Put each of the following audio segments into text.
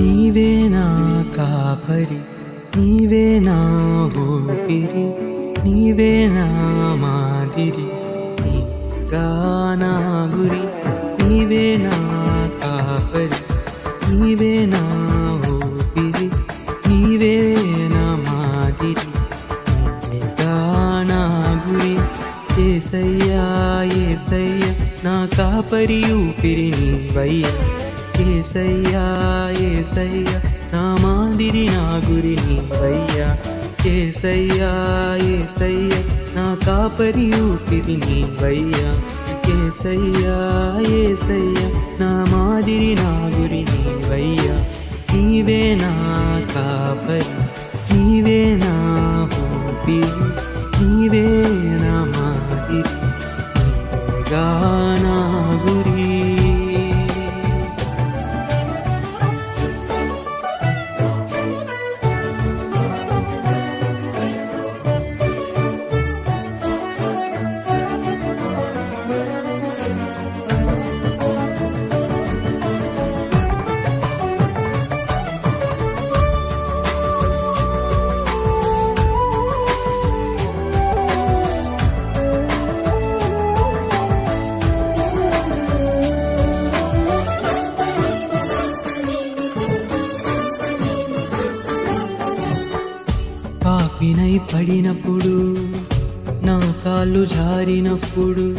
నీవే నా కాపరి నీవే నా ఊపిరి నీవే నా మాదిరి నీగా నా గురి నీవే నా కాపరి నీవే నా ఊపిరి నీవే నా మాదిరి నా గురి ఏసయ్యా ఏసయ్య నా కాపరి ఊపిరి నీవయ్యా. ఏసయ్యా ఏసయ్య నా మాదిరి నా గురి నీవయ్యా. ఏసయ్యా ఏసయ్య నా కాపరి ఊపిరి నీవయ్యా. ఏసయ్యా ఏసయ్య నా మాదిరి నా గురి నీవయ్యా. నీవే నా కాపరి. పాపినై పడినప్పుడు నా కాళ్ళు జారినప్పుడు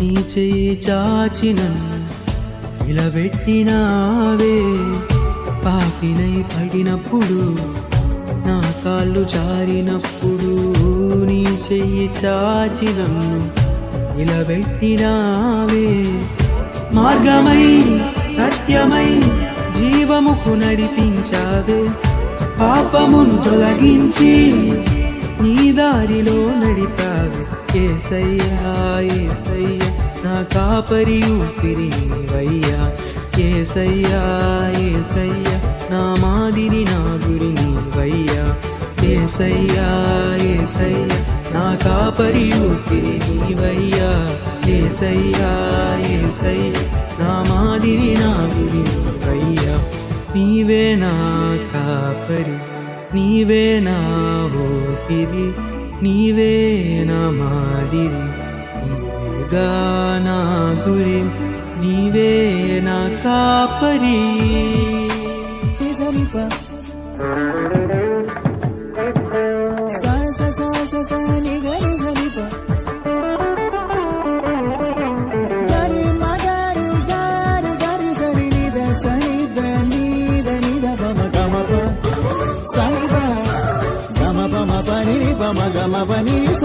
నీ చెయ్యి చాచిన నిలబెట్టినావే. పాపినై పడినప్పుడు నా కాళ్ళు జారినప్పుడు నీ చెయ్యి చాచిన నిలబెట్టినావే. మార్గమై సత్యమై జీవముకు నడిపించావే. పాపమును తొలగించి నీ దారిలో నడిపావు. ఏసయ్యా ఏసయ్య నా కాపరి ఊపిరి నీవయ్యా ఏసయ్యా ఏసయ్య నా మాదిరి నా గురి నీవయ్యా ఏసయ్యా ఏసయ్య నా కాపరి ఊపిరి నీవయ్యా ఏసయ్యా ఏసయ్య నా మాదిరి నా గురి నీవయ్యా నీవే నా కాపరి నీవే నా ఓపిరి నీవే నా మాదిరి నీవేగా నా గురి నీవే నా కాపరి. సరిప సా సా సా సా సా స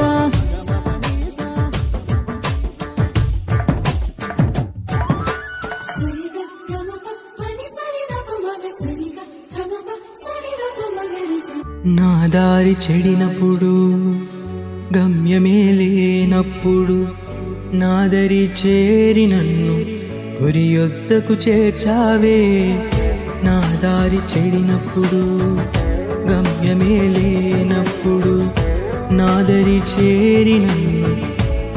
నా దారి చెడినప్పుడు గమ్యమే లేనప్పుడు నాదరి చేరి నన్ను గురి యొద్దకు చేర్చావే. నా దారి చెడినప్పుడు గమ్యమే లేనప్పుడు నాదరి చేరిన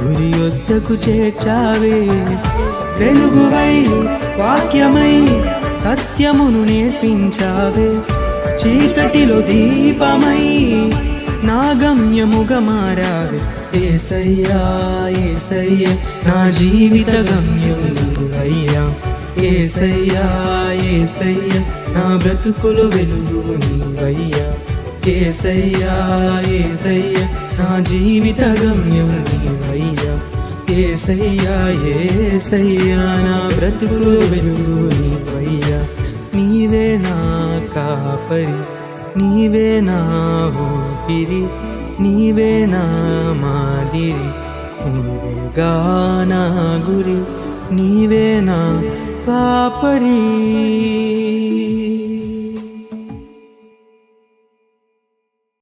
గురి యొద్దకు చేర్చావే. వెలుగువై వాక్యమై సత్యమును నేర్పించావే. చీకటిలో దీపమై నా గమ్యముగా మారావే. ఏసయ్యా ఏసయ్య నా జీవిత గమ్యం అయ్యా. ఏసయ్యా ఏసయ్య నా బ్రతుకులు వెలుగు నీవయ్యా. ఏసయ్యా ఏసయ్య నా జీవిత గమ్యం నీవయ్యా. ఏసయ్యా ఏసయ్యా నా బ్రతుకులు వెలుగు నీవయ్యా. నీవే నా కాపరి నీవే నా ఊపిరి నీవే నా మాదిరి. నీవేగా నా గురి నీవే నా కాపరి.